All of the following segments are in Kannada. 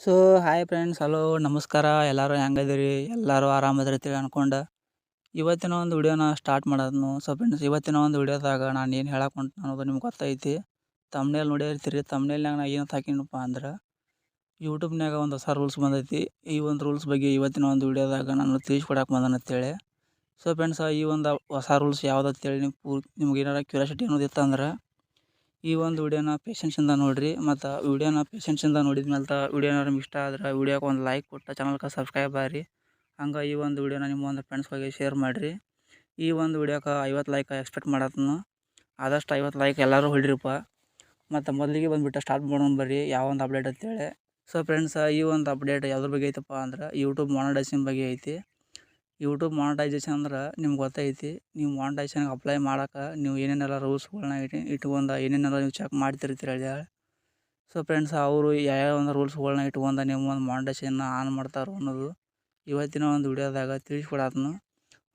ಸೊ ಹಾಯ್ ಫ್ರೆಂಡ್ಸ್ ಹಲೋ ನಮಸ್ಕಾರ. ಎಲ್ಲರೂ ಹೆಂಗದಿರಿ ಎಲ್ಲರೂ ಆರಾಮದಿರ್ತೀರಿ ಅನ್ಕೊಂಡು. ಇವತ್ತಿನ ಒಂದು ವಿಡಿಯೋನ ಸ್ಟಾರ್ಟ್ ಮಾಡೋದನ್ನು ಸೊ ಫ್ರೆಂಡ್ಸ್ ಇವತ್ತಿನ ಒಂದು ವಿಡಿಯೋದಾಗ ನಾನು ಏನು ಹೇಳಕ್ಕೆ ಹೊಂಟು ಅನ್ನೋದು ನಿಮ್ಗೆ ಗೊತ್ತೈತಿ. ತಮ್ನೇಲ್ ನೋಡಿರ್ತೀರಿ. ತಮ್ನೇಲ್ನಾಗ ನಾ ಏನು ಹಾಕಿನಪ್ಪ ಅಂದ್ರೆ ಯೂಟ್ಯೂಬ್ನಾಗ ಒಂದು ಹೊಸ ರೂಲ್ಸ್ ಬಂದೈತಿ. ಈ ಒಂದು ರೂಲ್ಸ್ ಬಗ್ಗೆ ಇವತ್ತಿನ ಒಂದು ವಿಡಿಯೋದಾಗ ನಾನು ತಿಳಿಸ್ಕೊಡಕ್ಕೆ ಬಂದನ ಅಂತೇಳಿ. ಸೊ ಫ್ರೆಂಡ್ಸ್ ಈ ಒಂದು ಹೊಸ ರೂಲ್ಸ್ ಯಾವ್ದು ಅಂತೇಳಿ ನೀವು ಪೂರ್ ನಿಮ್ಗೆ ಏನಾರ ಕ್ಯೂರಿಯಾಸಿಟಿ ಅನ್ನೋದಿತ್ತು ಅಂದ್ರೆ ಈ ಒಂದು ವಿಡಿಯೋನ ಪೇಷನ್ಸಿಂದ ನೋಡ್ರಿ ಮತ್ತು ವಿಡಿಯೋನ ಪೇಷನ್ಸಿಂದ ನೋಡಿದ ಮೇಲೆ ವಿಡಿಯೋ ನಿಮ್ಗೆ ಇಷ್ಟ ಆದ್ರೆ ವಿಡಿಯೋಕ್ಕೆ ಒಂದು ಲೈಕ್ ಕೊಟ್ಟು ಚಾನಲ್ಗೆ ಸಬ್ಸ್ಕ್ರೈಬ್ ಆಗಿರಿ. ಹಂಗೆ ಈ ಒಂದು ವಿಡಿಯೋನ ನಿಮ್ಮ ಒಂದು ಹೋಗಿ ಶೇರ್ ಮಾಡಿರಿ. ಈ ಒಂದು ವಿಡಿಯೋಕ್ಕೆ ಐವತ್ತು ಲೈಕ್ ಎಕ್ಸ್ಪೆಕ್ಟ್ ಮಾಡತ್ತನು. ಆದಷ್ಟು ಐವತ್ತು ಲೈಕ್ ಎಲ್ಲರೂ ಹೊಡಿರಿಪ್ಪ. ಮತ್ತು ಮೊದಲಿಗೆ ಬಂದುಬಿಟ್ಟು ಸ್ಟಾರ್ಟ್ ಮಾಡೋಣ ಬರ್ರಿ ಯಾವ ಒಂದು ಅಪ್ಡೇಟ್ ಅಂತೇಳಿ. ಸೊ ಫ್ರೆಂಡ್ಸ್ ಈ ಒಂದು ಅಪ್ಡೇಟ್ ಯಾವ್ದ್ರ ಬಗ್ಗೆ ಐತಪ್ಪ ಅಂದ್ರೆ ಯೂಟ್ಯೂಬ್ ಮೊನಡೈಸಿಂಗ್ ಬಗ್ಗೆ ಐತಿ. ಯೂಟ್ಯೂಬ್ ಮಾನಿಟೈಸೇಷನ್ ಅಂದ್ರೆ ನಿಮ್ಗೆ ಗೊತ್ತೈತಿ, ನೀವು ಮಾನಿಟೈಸೇಷನ್ಗೆ ಅಪ್ಲೈ ಮಾಡೋಕೆ ನೀವು ಏನೇನೆಲ್ಲ ರೂಲ್ಸ್ಗಳನ್ನ ಇಟ್ಟು ಇಟ್ಕೊಂಡ ಏನೇನೆಲ್ಲ ನೀವು ಚೆಕ್ ಮಾಡ್ತಿರ್ತೀರಿ ಹೇಳಿ ಸೊ ಫ್ರೆಂಡ್ಸ್ ಅವರು ಯಾವ್ಯಾವ ಒಂದು ರೂಲ್ಸ್ಗಳನ್ನ ಇಟ್ಕೊಂಡ ನಿಮ್ಮ ಒಂದು ಮಾನಿಟೈಸೇಷನ್ನ ಆನ್ ಮಾಡ್ತಾರೋ ಅನ್ನೋದು ಇವತ್ತಿನ ಒಂದು ವಿಡಿಯೋದಾಗ ತಿಳಿಸ್ಕೊಡತ್ನು.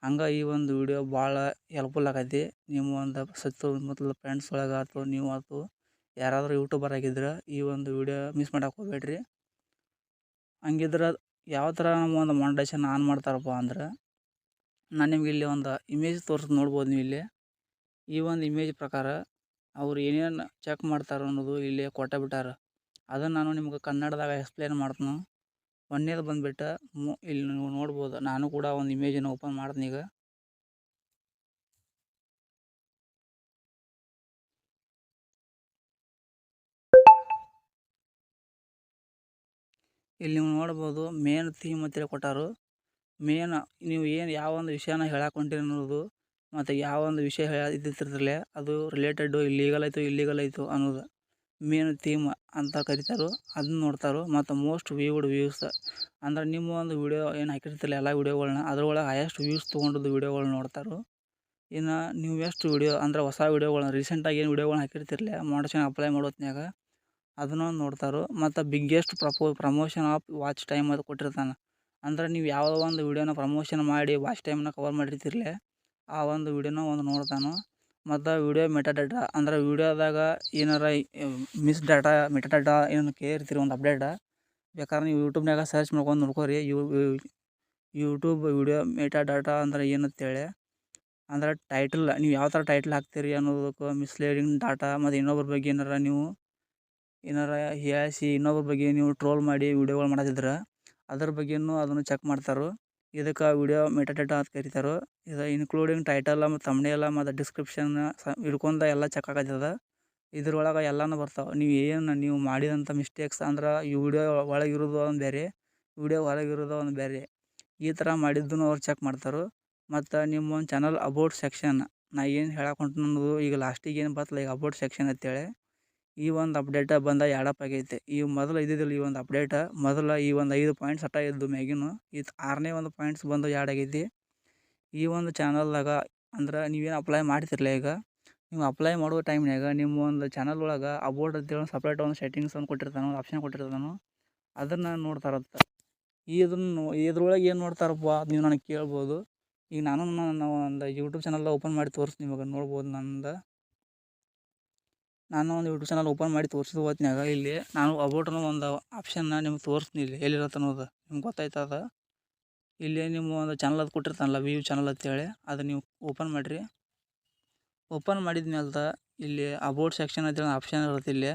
ಹಂಗೆ ಈ ಒಂದು ವಿಡಿಯೋ ಭಾಳ ಹೆಲ್ಪ್ಫುಲ್ ಆಗೈತಿ. ನಿಮ್ಮ ಒಂದು ಸುತ್ತಮುತ್ತಲ ಫ್ರೆಂಡ್ಸ್ ಒಳಗೆ ಆಯ್ತು ನೀವು ಆಯ್ತು ಯಾರಾದರೂ ಯೂಟ್ಯೂಬರ್ ಆಗಿದ್ರೆ ಈ ಒಂದು ವಿಡಿಯೋ ಮಿಸ್ ಮಾಡಕ್ಕೆ ಹೋಗ್ಬೇಡ್ರಿ. ಹಂಗಿದ್ರೆ ಯಾವ ಥರ ನಮ್ಮ ಒಂದು ಮಾನಿಟೈಸೇಷನ್ ಆನ್ ಮಾಡ್ತಾರಪ್ಪ ಅಂದ್ರೆ ನಾನು ನಿಮ್ಗೆ ಇಲ್ಲಿ ಒಂದು ಇಮೇಜ್ ತೋರಿಸಿ ನೋಡ್ಬೋದು ನೀವು ಇಲ್ಲಿ. ಈ ಒಂದು ಇಮೇಜ್ ಪ್ರಕಾರ ಅವ್ರು ಏನೇನು ಚೆಕ್ ಮಾಡ್ತಾರೆ ಅನ್ನೋದು ಇಲ್ಲಿ ಕೊಟ್ಟ ಬಿಟ್ಟಾರ. ಅದನ್ನು ನಾನು ನಿಮ್ಗೆ ಕನ್ನಡದಾಗ ಎಕ್ಸ್ಪ್ಲೇನ್ ಮಾಡ್ತೀನಿ. ಒಂದೇದು ಬಂದುಬಿಟ್ಟು ಇಲ್ಲಿ ನೀವು ನೋಡ್ಬೋದು. ನಾನು ಕೂಡ ಒಂದು ಇಮೇಜನ್ನು ಓಪನ್ ಮಾಡ್ತೀನಿ ಈಗ. ಇಲ್ಲಿ ನೀವು ನೋಡ್ಬೋದು ಮೇನ್ ಥೀಮ್ ಅಂತೇಳಿ ಕೊಟ್ಟಾರು. ಮೇನ್ ನೀವು ಏನು ಯಾವ ಒಂದು ವಿಷಯನ ಹೇಳಕ್ಕೆ ಹೊಂಟಿರಿ ಅನ್ನೋದು, ಮತ್ತು ಯಾವ ಒಂದು ವಿಷಯ ಹೇಳ ಅದು ರಿಲೇಟೆಡ್ಡು ಇಲ್ಲೀಗಲ್ ಆಯಿತು ಇಲ್ಲೀಗಲ್ ಆಯಿತು ಅನ್ನೋದು ಮೇನ್ ಥೀಮ್ ಅಂತ ಕರಿತಾರೋ. ಅದನ್ನ ನೋಡ್ತಾರೋ. ಮತ್ತು ಮೋಸ್ಟ್ ವ್ಯೂವ್ಡ್ ವ್ಯೂಸ್ ಅಂದ್ರೆ ನಿಮ್ಮ ಒಂದು ವಿಡಿಯೋ ಏನು ಹಾಕಿರ್ತಿರಲ್ಲ ಎಲ್ಲ ವೀಡಿಯೋಗಳನ್ನ ಅದ್ರೊಳಗೆ ಹೈಯೆಸ್ಟ್ ವ್ಯೂಸ್ ತೊಗೊಂಡಿದ್ದು ವೀಡಿಯೋಗಳು ನೋಡ್ತಾರೋ. ಇನ್ನು ನೀವು ಎಷ್ಟು ವೀಡಿಯೋ ಅಂದ್ರೆ ಹೊಸ ವೀಡಿಯೋಗಳನ್ನ ರೀಸೆಂಟಾಗಿ ಏನು ವೀಡಿಯೋಗಳನ್ನ ಹಾಕಿರ್ತಿರಲ್ಲ ಮೋಟಿವೇಶನ್ ಅಪ್ಲೈ ಮಾಡೋತ್ನ್ಯಾಗ ಅದನ್ನು ನೋಡ್ತಾರೋ. ಮತ್ತು ಬಿಗ್ಗೆಸ್ಟ್ ಪ್ರಪೋ ಪ್ರಮೋಷನ್ ಆಫ್ ವಾಚ್ ಟೈಮ್ ಅದು ಕೊಟ್ಟಿರ್ತಾನೆ. ಅಂದ್ರೆ ನೀವು ಯಾವುದೋ ಒಂದು ವಿಡಿಯೋನ ಪ್ರಮೋಷನ್ ಮಾಡಿ ವಾಚ್ ಟೈಮ್ನ ಕವರ್ ಮಾಡಿರ್ತಿರ್ಲಿ, ಆ ಒಂದು ವಿಡಿಯೋನ ಒಂದು ನೋಡ್ತಾನೆ. ಮತ್ತು ವಿಡಿಯೋ ಮೆಟಾಡೇಟಾ ಅಂದ್ರೆ ವೀಡಿಯೋದಾಗ ಏನಾರ ಮಿಸ್ ಡಾಟಾ ಮೆಟಾಡೇಟಾ ಏನು ಕೇಳಿರ್ತೀರಿ ಒಂದು ಅಪ್ಡೇಟ ಬೇಕಾದ್ರೆ ನೀವು ಯೂಟ್ಯೂಬ್ನಾಗ ಸರ್ಚ್ ಮಾಡ್ಕೊಂಡು ನೋಡ್ಕೊರಿ, ಯೂ ಯೂಟ್ಯೂಬ್ ವಿಡಿಯೋ ಮೆಟಾಡಾಟಾ ಅಂದ್ರೆ ಏನಂತೇಳಿ. ಅಂದ್ರೆ ಟೈಟಲ್ ನೀವು ಯಾವ ಥರ ಟೈಟಲ್ ಹಾಕ್ತೀರಿ ಅನ್ನೋದಕ್ಕೆ ಮಿಸ್ಲೀಡಿಂಗ್ ಡಾಟಾ ಮತ್ತು ಇನ್ನೊಬ್ರ ಬಗ್ಗೆ ಏನಾರ ನೀವು, ಏನಾರ ಹೀಯಾಳಿಸಿ ಇನ್ನೊಬ್ರ ಬಗ್ಗೆ ನೀವು ಟ್ರೋಲ್ ಮಾಡಿ ವೀಡಿಯೋಗಳು ಮಾಡತ್ತಿದ್ರೆ ಅದ್ರ ಬಗ್ಗೆನೂ ಅದನ್ನು ಚೆಕ್ ಮಾಡ್ತಾರೆ. ಇದಕ್ಕೆ ವಿಡಿಯೋ ಮೆಟಾಡೇಟಾ ಅಂತ ಕರೀತಾರೆ. ಇದು ಇನ್ಕ್ಲೂಡಿಂಗ್ ಟೈಟಲ್ ಮತ್ತು ಥಂಬ್ನೇಲ ಮತ್ತು ಡಿಸ್ಕ್ರಿಪ್ಷನ್ ಸ, ಹಿಡ್ಕೊಂಡ ಎಲ್ಲ ಚೆಕ್ ಆಗತ್ತದ. ಇದ್ರೊಳಗೆ ಎಲ್ಲನೂ ಬರ್ತಾವೆ. ನೀವು ಏನು ನೀವು ಮಾಡಿದಂಥ ಮಿಸ್ಟೇಕ್ಸ್ ಅಂದ್ರೆ ಈ ವಿಡಿಯೋ ಇರೋದು ಒಂದು ಬೇರೆ ವಿಡಿಯೋ ಹೊರಗಿರೋದು ಒಂದು ಬೇರೆ ಈ ಥರ ಮಾಡಿದ್ದನ್ನು ಅವ್ರು ಚೆಕ್ ಮಾಡ್ತಾರೆ. ಮತ್ತು ನಿಮ್ಮ ಒಂದು ಚಾನಲ್ ಅಬೌಟ್ ಸೆಕ್ಷನ್ ನಾ ಏನು ಹೇಳಕ್ಕೆ ಹೊಂಟು ಈಗ ಲಾಸ್ಟಿಗೆ ಏನು ಬರ್ತಲ್ಲ ಈಗ ಅಬೌಟ್ ಸೆಕ್ಷನ್ ಅಂತೇಳಿ. ಈ ಒಂದು ಅಪ್ಡೇಟ ಬಂದ ಎರಡಪ್ಪ ಆಗೈತೆ. ಈ ಮೊದಲು ಇದ್ದಿದ್ದಿಲ್ಲ ಈ ಒಂದು ಅಪ್ಡೇಟ ಮೊದಲ ಈ ಒಂದು ಐದು ಪಾಯಿಂಟ್ಸ್ ಅಟ ಇದ್ದು ಮ್ಯಾಗಿನು ಇದು ಆರನೇ ಒಂದು ಪಾಯಿಂಟ್ಸ್ ಬಂದು ಆಗೈತಿ. ಈ ಒಂದು ಚಾನಲ್ದಾಗ ಅಂದ್ರೆ ನೀವೇನು ಅಪ್ಲೈ ಮಾಡ್ತಿರಲ್ಲ ಈಗ? ನೀವು ಅಪ್ಲೈ ಮಾಡುವ ಟೈಮ್ನಾಗ ನಿಮ್ಮ ಒಂದು ಚಾನಲ್ ಒಳಗೆ ಅಬೌಟ್ ಅಂತೇಳಿ ಸಪ್ರೇಟ್ ಒಂದು ಸೆಟ್ಟಿಂಗ್ಸ್ ಒಂದು ಕೊಟ್ಟಿರ್ತಾನೆ, ಒಂದು ಆಪ್ಷನ್ ಕೊಟ್ಟಿರ್ತಾನೆ, ಅದನ್ನು ನೋಡ್ತಾರಂತ ಇದನ್ನು ಇದ್ರೊಳಗೆ ಏನು ನೋಡ್ತಾರಪ್ಪ ನೀವು ನನಗೆ ಕೇಳ್ಬೋದು. ಈಗ ನಾನು ನನ್ನ ಒಂದು ಯೂಟ್ಯೂಬ್ ಚಾನಲ್ ಓಪನ್ ಮಾಡಿ ತೋರಿಸ್ತೀನಿ ಇವಾಗ ನೋಡ್ಬೋದು ನಂದು. ನಾನು ಒಂದು ಯೂಟ್ಯೂಬ್ ಚಾನಲ್ ಓಪನ್ ಮಾಡಿ ತೋರಿಸಿದ ಹೊತ್ನ್ಯಾಗ. ಇಲ್ಲಿ ನಾನು ಅಬೌಟ್ ಅನ್ನೋ ಒಂದು ಆಪ್ಷನ್ನ ನಿಮ್ಗೆ ತೋರಿಸ್ತೀನಿ ಇಲ್ಲಿ. ಎಲ್ಲಿರತ್ತೆ ಅನ್ನೋದು ನಿಮ್ಗೆ ಗೊತ್ತಾಯ್ತದ ಇಲ್ಲಿ ನಿಮ್ಮ ಒಂದು ಚಾನಲ್ ಅದು ಕೊಟ್ಟಿರ್ತಾನಲ್ಲ ವ್ಯೂ ಚಾನಲ್ ಅಂತೇಳಿ, ಅದು ನೀವು ಓಪನ್ ಮಾಡಿರಿ. ಓಪನ್ ಮಾಡಿದ ಮೇಲೆ ಇಲ್ಲಿ ಅಬೌಟ್ ಸೆಕ್ಷನ್ ಅಂತೇಳಿ ಆಪ್ಷನ್ ಇರುತ್ತೆ ಇಲ್ಲಿ.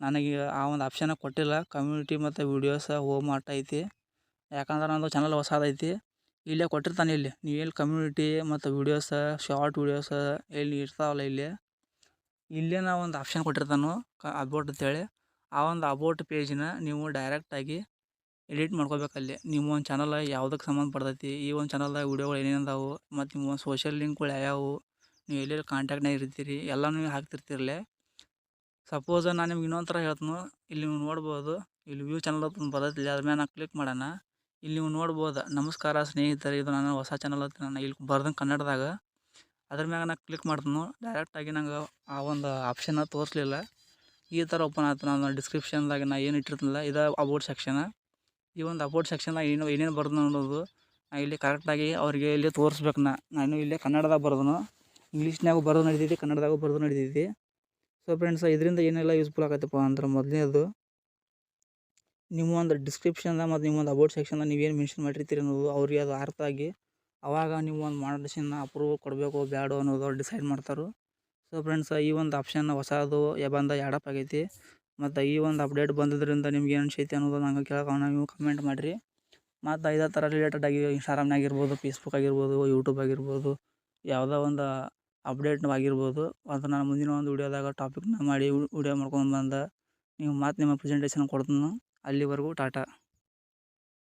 ನನಗೆ ಆ ಒಂದು ಆಪ್ಷನ್ನ ಕೊಟ್ಟಿಲ್ಲ. ಕಮ್ಯುನಿಟಿ ಮತ್ತು ವೀಡಿಯೋಸ ಹೋಮ್ ಆಟ ಐತಿ. ಯಾಕಂದ್ರೆ ನಂದು ಚಾನಲ್ ಹೊಸದೈತಿ. ಇಲ್ಲೇ ಕೊಟ್ಟಿರ್ತಾನೆ ಇಲ್ಲಿ. ನೀವು ಎಲ್ಲಿ ಕಮ್ಯುನಿಟಿ ಮತ್ತು ವೀಡಿಯೋಸ ಶಾರ್ಟ್ ವೀಡಿಯೋಸ ಎಲ್ಲಿ ಇರ್ತಾವಲ್ಲ ಇಲ್ಲಿ? ಇಲ್ಲೇ ನಾವು ಒಂದು ಆಪ್ಷನ್ ಕೊಟ್ಟಿರ್ತಾನೋ, ಕ ಅಬೌಟ್ ಅಂತೇಳಿ, ಆ ಒಂದು ಅಬೌಟ್ ಪೇಜನ್ನ ನೀವು ಡೈರೆಕ್ಟಾಗಿ ಎಡಿಟ್ ಮಾಡ್ಕೋಬೇಕಲ್ಲಿ ನಿಮ್ಮ ಒಂದು ಚಾನಲ್ ಯಾವುದಕ್ಕೆ ಸಂಬಂಧಪಡ್ತೈತಿ ಈ ಒಂದು ಚಾನಲ್ದಾಗ ವೀಡಿಯೋಗಳು ಏನೇನು ಅದಾವು, ಮತ್ತು ನಿಮ್ಮ ಒಂದು ಸೋಷಿಯಲ್ ಲಿಂಕ್ಗಳು ಯಾವ್ಯಾವು, ನೀವು ಎಲ್ಲೆಲ್ಲಿ ಕಾಂಟ್ಯಾಕ್ಟ್ನಾಗ ಇರ್ತೀರಿ, ಎಲ್ಲನೂ ಹಾಕ್ತಿರ್ತಿರಲ್ಲ ಸಪೋಸ್ ನಾನು ನಿಮ್ಗೆ ಇನ್ನೊಂದು ಥರ ಹೇಳ್ತೀನಿ, ಇಲ್ಲಿ ನೀವು ನೋಡ್ಬೋದು, ಇಲ್ಲಿ ವ್ಯೂ ಚಾನಲ್ ಅಂತ ಬರತ್ತಿಲ್ಲ ಬರ್ತೈತಿ ಅದ್ರ ಮೇಲೆ ನಾನು ಕ್ಲಿಕ್ ಮಾಡೋಣ. ಇಲ್ಲಿ ನೀವು ನೋಡ್ಬೋದು, ನಮಸ್ಕಾರ ಸ್ನೇಹಿತರೆ, ಇದು ನನ್ನ ಹೊಸ ಚಾನಲ್ ಅಂತ ನಾನು ಇಲ್ಲಿ ಬರ್ದಂಗೆ ಕನ್ನಡದಾಗ. ಅದ್ರ ಮ್ಯಾಗ ನಾ ಕ್ಲಿಕ್ ಮಾಡ್ತೀನಿ ಡೈರೆಕ್ಟಾಗಿ ನಂಗೆ ಆ ಒಂದು ಆಪ್ಷನ್ನ ತೋರಿಸ್ಲಿಲ್ಲ. ಈ ಥರ ಓಪನ್ ಆಯ್ತು ನಾನು ಡಿಸ್ಕ್ರಿಪ್ಷನ್ದಾಗ ನಾ ಏನು ಇಟ್ಟಿರ್ತೀನಲ್ಲ, ಇದು ಅಬೌಟ್ ಸೆಕ್ಷನ್ ಈ ಒಂದು ಅಬೌಟ್ ಸೆಕ್ಷನ್ದಾಗ ಏನು, ಏನೇನು ಬರ್ದು ಅನ್ನೋದು ನಾ ಇಲ್ಲಿ ಕರೆಕ್ಟಾಗಿ ಅವರಿಗೆ ಇಲ್ಲಿ ತೋರಿಸ್ಬೇಕು ನಾ. ನಾನು ಇಲ್ಲೇ ಕನ್ನಡದಾಗ ಬರ್ದನು. ಇಂಗ್ಲೀಷ್ನಾಗೂ ಬರೆದು ನಡೀತೈತಿ, ಕನ್ನಡದಾಗೂ ಬರೆದು ನಡೀತೈತಿ. ಸೊ ಫ್ರೆಂಡ್ಸ್ ಇದರಿಂದ ಏನೆಲ್ಲ ಯೂಸ್ಫುಲ್ ಆಗತ್ತಪ್ಪ ಅಂದ್ರೆ ಮೊದಲನೇದು ನಿಮ್ಮ ಒಂದು ಡಿಸ್ಕ್ರಿಪ್ಷನ್ದಾಗ ಮತ್ತು ನಿಮ್ಮ ಒಂದು ಅಬೌಟ್ ಸೆಕ್ಷನ್ದಾಗ ನೀವೇನು ಮೆನ್ಷನ್ ಮಾಡಿರ್ತೀರಿ ಅನ್ನೋದು ಅವ್ರಿಗೆ ಅದು ಅರ್ಥ ಆಗಿ ಅವಾಗ ನೀವು ಒಂದು ಮಾಡಿಸಿನ ಅಪ್ರೂವ್ ಕೊಡಬೇಕು ಬ್ಯಾಡೋ ಅನ್ನೋದು ಅವ್ರು ಡಿಸೈಡ್ ಮಾಡ್ತಾರೆ. ಸೊ ಫ್ರೆಂಡ್ಸ್ ಈ ಒಂದು ಆಪ್ಷನ್ ಹೊಸದು ಬಂದ ಯಾಡಪ್ ಆಗೈತಿ. ಮತ್ತು ಈ ಒಂದು ಅಪ್ಡೇಟ್ ಬಂದಿದ್ದರಿಂದ ನಿಮ್ಗೆ ಏನು ಅನಿಸೈತಿ ಅನ್ನೋದು ನಂಗೆ ಕೇಳೋಣ ನೀವು ಕಮೆಂಟ್ ಮಾಡಿರಿ. ಮತ್ತು ಇದೇ ಥರ ರಿಲೇಟೆಡ್ ಆಗಿ ಇನ್ಸ್ಟಾಗ್ರಾಮ್ನಾಗ ಆಗಿರ್ಬೋದು ಫೇಸ್ಬುಕ್ ಆಗಿರ್ಬೋದು ಯೂಟ್ಯೂಬ್ ಆಗಿರ್ಬೋದು, ಯಾವುದೋ ಒಂದು ಅಪ್ಡೇಟ್ ಆಗಿರ್ಬೋದು. ಅದು ನಾನು ಮುಂದಿನ ಒಂದು ವೀಡಿಯೋದಾಗ ಟಾಪಿಕ್ನ ಮಾಡಿ ವಿಡಿಯೋ ಮಾಡ್ಕೊಂಡು ಬಂದ, ನೀವು ಮತ್ತು ನಿಮ್ಮ ಪ್ರೆಸೆಂಟೇಷನ್ ಕೊಡ್ತೀನಿ. ಅಲ್ಲಿವರೆಗೂ ಟಾಟಾ.